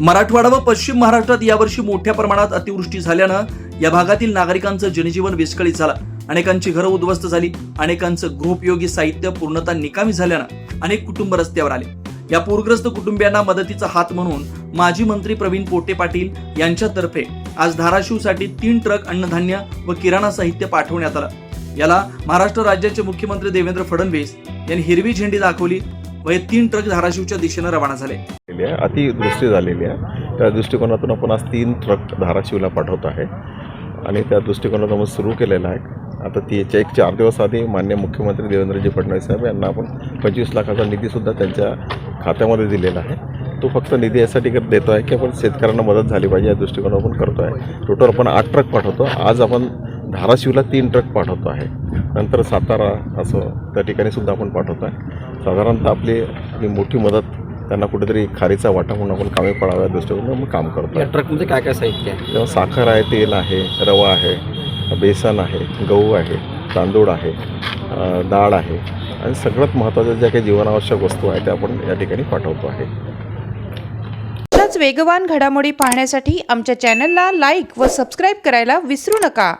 मराठवाडा व पश्चिम महाराष्ट्रात यावर्षी मोठ्या प्रमाणात अतिवृष्टी झाल्यानं या भागातील नागरिकांचं जनजीवन विस्कळीत झालं. अनेकांची घरं उद्ध्वस्त झाली. अनेकांचं गृहोपयोगी साहित्य पूर्णतः निकामी झाल्यानं अनेक कुटुंब रस्त्यावर आले. या पूरग्रस्त कुटुंबियांना मदतीचा हात म्हणून माजी मंत्री प्रवीण पोटे पाटील यांच्यातर्फे आज धाराशिवसाठी तीन ट्रक अन्नधान्य व किराणा साहित्य पाठवण्यात आलं. याला महाराष्ट्र राज्याचे मुख्यमंत्री देवेंद्र फडणवीस यांनी हिरवी झेंडी दाखवली. व हे तीन ट्रक धाराशिवच्या दिशेनं रवाना झाले. झालेली आहे. अतिवृष्टी झालेली आहे. त्या दृष्टिकोनातून आपण आज तीन ट्रक धाराशिवला पाठवत आहे. आणि त्या दृष्टिकोनातून आपण सुरू केलेलं आहे. आता ती याच्या एक चार दिवस आधी मान्य मुख्यमंत्री देवेंद्रजी फडणवीस साहेब यांना आपण पंचवीस लाखाचा निधीसुद्धा त्यांच्या खात्यामध्ये दिलेला आहे. तो फक्त निधी यासाठी देतो आहे की आपण शेतकऱ्यांना मदत झाली पाहिजे या दृष्टिकोनातून आपण करतो आहे टोटल आपण आठ ट्रक पाठवतो. आज आपण धाराशिवला तीन ट्रक पाठवतो आहे. नंतर सातारा असं त्या ठिकाणी सुद्धा आपण पाठवतो आहे. साधारणतः आपली ही मोठी मदत त्यांना कुठेतरी खारीचा वाटा म्हणून आपण कामे पडाव्या आपण काम करतो ट्रकमध्ये काय काय साहित्य आहे? तेव्हा साखर आहे तेल आहे रवा आहे बेसन आहे गहू आहे तांदूळ आहे डाळ आहे आणि सगळ्यात महत्त्वाच्या ज्या काही जीवनावश्यक वस्तू आहेत त्या आपण या ठिकाणी पाठवतो आहे. अशाच वेगवान घडामोडी पाहण्यासाठी आमच्या चॅनलला लाईक व सबस्क्राईब करायला विसरू नका.